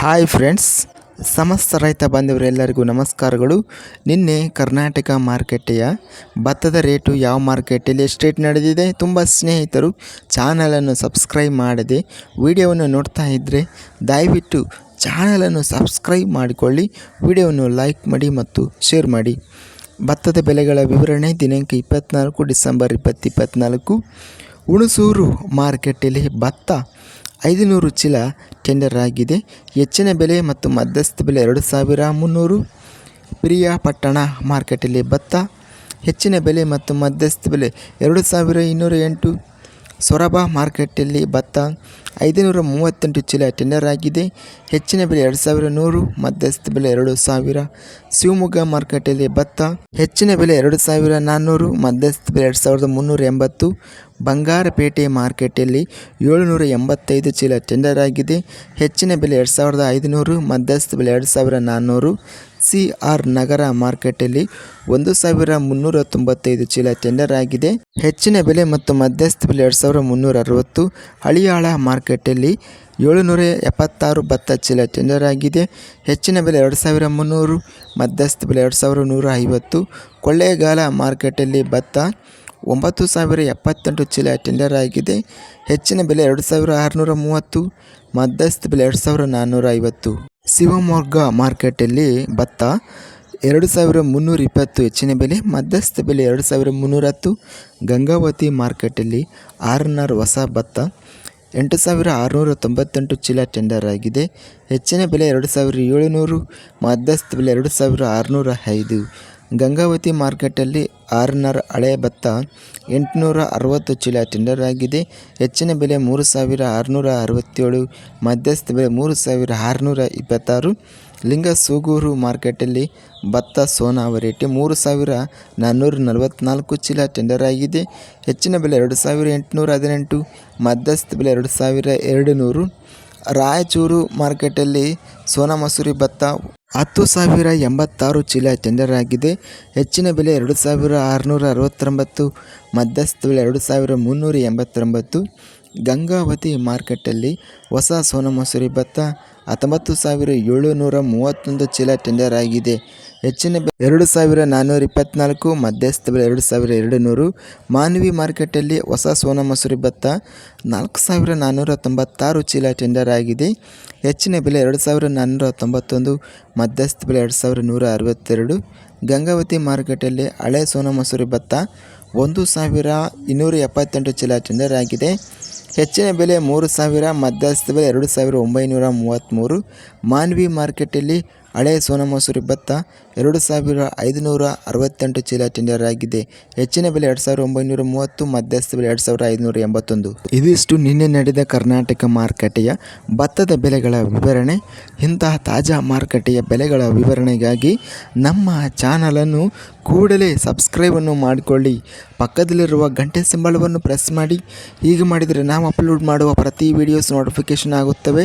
Hi friends, ಸಮಸ್ತ ರೈತ ಬಾಂಧವರೆಲ್ಲರಿಗೂ ನಮಸ್ಕಾರಗಳು. ನಿನ್ನೆ ಕರ್ನಾಟಕ ಮಾರುಕಟ್ಟೆಯ ಭತ್ತದ ರೇಟು ಯಾವ ಮಾರ್ಕೆಟಲ್ಲಿ ಎಷ್ಟು ರೇಟ್ ನಡೆದಿದೆ ತುಂಬ ಸ್ನೇಹಿತರು ಚಾನಲನ್ನು ಸಬ್ಸ್ಕ್ರೈಬ್ ಮಾಡದೆ ವಿಡಿಯೋವನ್ನು ನೋಡ್ತಾ ಇದ್ದರೆ ದಯವಿಟ್ಟು ಚಾನಲನ್ನು ಸಬ್ಸ್ಕ್ರೈಬ್ ಮಾಡಿಕೊಳ್ಳಿ, ವಿಡಿಯೋವನ್ನು ಲೈಕ್ ಮಾಡಿ ಮತ್ತು ಶೇರ್ ಮಾಡಿ. ಭತ್ತದ ಬೆಲೆಗಳ ವಿವರಣೆ ದಿನಾಂಕ ಇಪ್ಪತ್ತ್ನಾಲ್ಕು ಡಿಸೆಂಬರ್ ಇಪ್ಪತ್ತು ಇಪ್ಪತ್ತ್ನಾಲ್ಕು ಹುಣಸೂರು ಮಾರುಕಟ್ಟೆಯಲ್ಲಿ ಭತ್ತ ಐದುನೂರು ಚೀಲ ಟೆಂಡರ್ ಆಗಿದೆ. ಹೆಚ್ಚಿನ ಬೆಲೆ ಮತ್ತು ಮಧ್ಯಸ್ಥ ಬೆಲೆ ಎರಡು ಸಾವಿರ ಮುನ್ನೂರು. ಪ್ರಿಯಾಪಟ್ಟಣ ಮಾರ್ಕೆಟಲ್ಲಿ ಭತ್ತ. ಹೆಚ್ಚಿನ ಬೆಲೆ ಮತ್ತು ಮಧ್ಯಸ್ಥ ಬೆಲೆ ಎರಡು ಸಾವಿರ ಇನ್ನೂರ ಎಂಟು. ಸೊರಬ ಮಾರ್ಕೆಟಲ್ಲಿ ಭತ್ತ. ಐದುನೂರ ಮೂವತ್ತೆಂಟು ಚೀಲ ಟೆಂಡರ್ ಆಗಿದೆ. ಹೆಚ್ಚಿನ ಬೆಲೆ ಎರಡು ಸಾವಿರ ನೂರು, ಮಧ್ಯಸ್ಥ ಬೆಲೆ ಎರಡು ಸಾವಿರ. ಶಿವಮೊಗ್ಗ ಮಾರ್ಕೆಟಲ್ಲಿ ಭತ್ತ. ಹೆಚ್ಚಿನ ಬೆಲೆ ಎರಡು ಸಾವಿರ ನಾನ್ನೂರು, ಮಧ್ಯಸ್ಥ ಬೆಲೆ ಎರಡು ಸಾವಿರದ ಮುನ್ನೂರ ಎಂಬತ್ತು. ಬಂಗಾರಪೇಟೆ ಮಾರ್ಕೆಟಲ್ಲಿ ಏಳುನೂರ ಎಂಬತ್ತೈದು ಚೀಲ ಟೆಂಡರ್ ಆಗಿದೆ ಹೆಚ್ಚಿನ ಬೆಲೆ ಎರಡು ಸಾವಿರದ ಐದುನೂರು, ಮಧ್ಯಸ್ಥ ಬೆಲೆ ಎರಡು ಸಾವಿರ ನಾನ್ನೂರು. ಸಿ ಆರ್ ನಗರ ಮಾರ್ಕೆಟಲ್ಲಿ ಒಂದು ಸಾವಿರ ಮುನ್ನೂರ ತೊಂಬತ್ತೈದು ಚೀಲ ಟೆಂಡರ್ ಆಗಿದೆ ಹೆಚ್ಚಿನ ಬೆಲೆ ಮತ್ತು ಮಧ್ಯಸ್ಥ ಬೆಲೆ ಎರಡು ಸಾವಿರ ಮುನ್ನೂರ ಅರವತ್ತು. ಹಳಿಯಾಳ ಮಾರ್ಕೆಟಲ್ಲಿ ಏಳುನೂರ ಎಪ್ಪತ್ತಾರು ಭತ್ತ ಚೀಲ ಟೆಂಡರ್ ಆಗಿದೆ ಹೆಚ್ಚಿನ ಬೆಲೆ ಎರಡು ಸಾವಿರ ಮುನ್ನೂರು, ಮಧ್ಯಸ್ಥ ಬೆಲೆ ಎರಡು ಸಾವಿರ ನೂರ ಐವತ್ತು. ಕೊಳ್ಳೇಗಾಲ ಮಾರ್ಕೆಟಲ್ಲಿ ಭತ್ತ ಒಂಬತ್ತು ಸಾವಿರ ಎಪ್ಪತ್ತೆಂಟು ಚೀಲ ಟೆಂಡರ್ ಆಗಿದೆ. ಹೆಚ್ಚಿನ ಬೆಲೆ ಎರಡು ಸಾವಿರ ಆರುನೂರ ಮೂವತ್ತು, ಮಧ್ಯಸ್ಥ ಬೆಲೆ ಎರಡು ಸಾವಿರ ನಾನ್ನೂರ ಐವತ್ತು ಶಿವಮೊಗ್ಗ ಮಾರ್ಕೆಟಲ್ಲಿ ಭತ್ತ ಎರಡು ಸಾವಿರ ಮುನ್ನೂರ ಇಪ್ಪತ್ತು, ಹೆಚ್ಚಿನ ಬೆಲೆ ಮಧ್ಯಸ್ಥ ಬೆಲೆ ಎರಡು ಸಾವಿರ ಮುನ್ನೂರ ಹತ್ತು ಗಂಗಾವತಿ ಮಾರ್ಕೆಟಲ್ಲಿ ಆರ್ ಹೊಸ ಭತ್ತ ಎಂಟು ಸಾವಿರ ಆರುನೂರ ತೊಂಬತ್ತೆಂಟು ಚೀಲ ಟೆಂಡರ್ ಆಗಿದೆ. ಹೆಚ್ಚಿನ ಬೆಲೆ ಎರಡು ಸಾವಿರ ಏಳುನೂರು, ಮಧ್ಯಸ್ಥ ಬೆಲೆ ಎರಡು ಸಾವಿರ ಆರುನೂರ ಐದು ಗಂಗಾವತಿ ಮಾರ್ಕೆಟಲ್ಲಿ ಆರ್ನರ್ ಹಳೆ ಭತ್ತ, ಎಂಟುನೂರ ಅರವತ್ತು ಚೀಲ ಟೆಂಡರ್ ಆಗಿದೆ ಹೆಚ್ಚಿನ ಬೆಲೆ ಮೂರು ಸಾವಿರ ಆರುನೂರ ಅರವತ್ತೇಳು, ಮಧ್ಯಸ್ಥ ಬೆಲೆ ಮೂರು ಸಾವಿರ ಆರುನೂರ ಇಪ್ಪತ್ತಾರು. ಲಿಂಗ ಸೂಗೂರು ಮಾರ್ಕೆಟಲ್ಲಿ ಭತ್ತ ಸೋನಾ ವೆರೈಟಿ ಮೂರು ಸಾವಿರ ನಾನ್ನೂರ ನಲವತ್ತ್ನಾಲ್ಕು ಚೀಲ ಟೆಂಡರ್ ಆಗಿದೆ ಹೆಚ್ಚಿನ ಬೆಲೆ ಎರಡು ಸಾವಿರ ಎಂಟುನೂರ ಹದಿನೆಂಟು, ಮಧ್ಯಸ್ಥ ಬೆಲೆ ಎರಡು ಸಾವಿರ ಎರಡು ನೂರು ರಾಯಚೂರು ಮಾರ್ಕೆಟಲ್ಲಿ ಸೋನಾ ಮಸೂರಿ ಭತ್ತ ಹತ್ತು ಸಾವಿರ ಎಂಬತ್ತಾರು ಚೀಲ ಟೆಂಡರ್ ಆಗಿದೆ ಹೆಚ್ಚಿನ ಬೆಲೆ ಎರಡು ಸಾವಿರ ಆರುನೂರ ಅರವತ್ತೊಂಬತ್ತು, ಮಧ್ಯಸ್ಥ ಬೆಲೆ ಎರಡು ಸಾವಿರ ಮುನ್ನೂರ ಎಂಬತ್ತೊಂಬತ್ತು. ಗಂಗಾವತಿ ಮಾರ್ಕೆಟಲ್ಲಿ ಹೊಸ ಸೋನಮಸೂರಿ ಭತ್ತ ಹತ್ತೊಂಬತ್ತು ಸಾವಿರ ಏಳುನೂರ ಮೂವತ್ತೊಂದು ಚೀಲ ಟೆಂಡರ್ ಆಗಿದೆ. ಹೆಚ್ಚಿನ ಎರಡು ಸಾವಿರ ನಾನ್ನೂರ ಇಪ್ಪತ್ತ್ನಾಲ್ಕು ಮಧ್ಯಸ್ಥ ಬೆಲೆ ಎರಡು ಸಾವಿರ ಎರಡು ನೂರು ಮಾನವಿ ಮಾರ್ಕೆಟಲ್ಲಿ ಹೊಸ ಸೋನಾ ಮಸೂರಿ ಭತ್ತ ನಾಲ್ಕು ಸಾವಿರ ನಾನ್ನೂರ ತೊಂಬತ್ತಾರು ಚೀಲ ಟೆಂಡರ್ ಆಗಿದೆ. ಹೆಚ್ಚಿನ ಬೆಲೆ ಎರಡು ಸಾವಿರ ನಾನ್ನೂರ ತೊಂಬತ್ತೊಂದು, ಮಧ್ಯಸ್ಥ ಬೆಲೆ ಎರಡು ಸಾವಿರ ನೂರ ಅರವತ್ತೆರಡು. ಗಂಗಾವತಿ ಮಾರ್ಕೆಟಲ್ಲಿ ಹಳೆ ಸೋನಾ ಮಸೂರಿ ಭತ್ತ ಒಂದು ಸಾವಿರ ಇನ್ನೂರ ಎಪ್ಪತ್ತೆಂಟು ಚೀಲ ಟೆಂಡರ್ ಆಗಿದೆ. ಹೆಚ್ಚಿನ ಬೆಲೆ ಮೂರು ಸಾವಿರ ಮಧ್ಯಸ್ಥ ಬೆಲೆ ಎರಡು ಸಾವಿರ ಒಂಬೈನೂರ ಮೂವತ್ತ್ಮೂರು ಮಾನ್ವಿ ಮಾರ್ಕೆಟಲ್ಲಿ ಹಳೆ ಸೋನಾ ಭತ್ತ ಎರಡು ಸಾವಿರ ಐದುನೂರ ಅರವತ್ತೆಂಟು ಚೀಲ ಟೆಂಡರ್ ಆಗಿದೆ ಹೆಚ್ಚಿನ ಬೆಲೆ ಎರಡು ಸಾವಿರ ಒಂಬೈನೂರ ಮೂವತ್ತು, ಮಧ್ಯಸ್ಥ ಬೆಲೆ ಎರಡು ಸಾವಿರ ಐದುನೂರ ಎಂಬತ್ತೊಂದು. ಇದಿಷ್ಟು ನಿನ್ನೆ ನಡೆದ ಕರ್ನಾಟಕ ಮಾರುಕಟ್ಟೆಯ ಭತ್ತದ ಬೆಲೆಗಳ ವಿವರಣೆ. ಇಂತಹ ತಾಜಾ ಮಾರುಕಟ್ಟೆಯ ಬೆಲೆಗಳ ವಿವರಣೆಗಾಗಿ ನಮ್ಮ ಚಾನಲನ್ನು ಕೂಡಲೇ ಸಬ್ಸ್ಕ್ರೈಬನ್ನು ಮಾಡಿಕೊಳ್ಳಿ. ಪಕ್ಕದಲ್ಲಿರುವ ಗಂಟೆ ಸಿಂಬಳವನ್ನು ಪ್ರೆಸ್ ಮಾಡಿ. ಹೀಗೆ ಮಾಡಿದರೆ ನಾವು ಅಪ್ಲೋಡ್ ಮಾಡುವ ಪ್ರತಿ ವಿಡಿಯೋಸ್ ನೋಟಿಫಿಕೇಷನ್ ಆಗುತ್ತವೆ.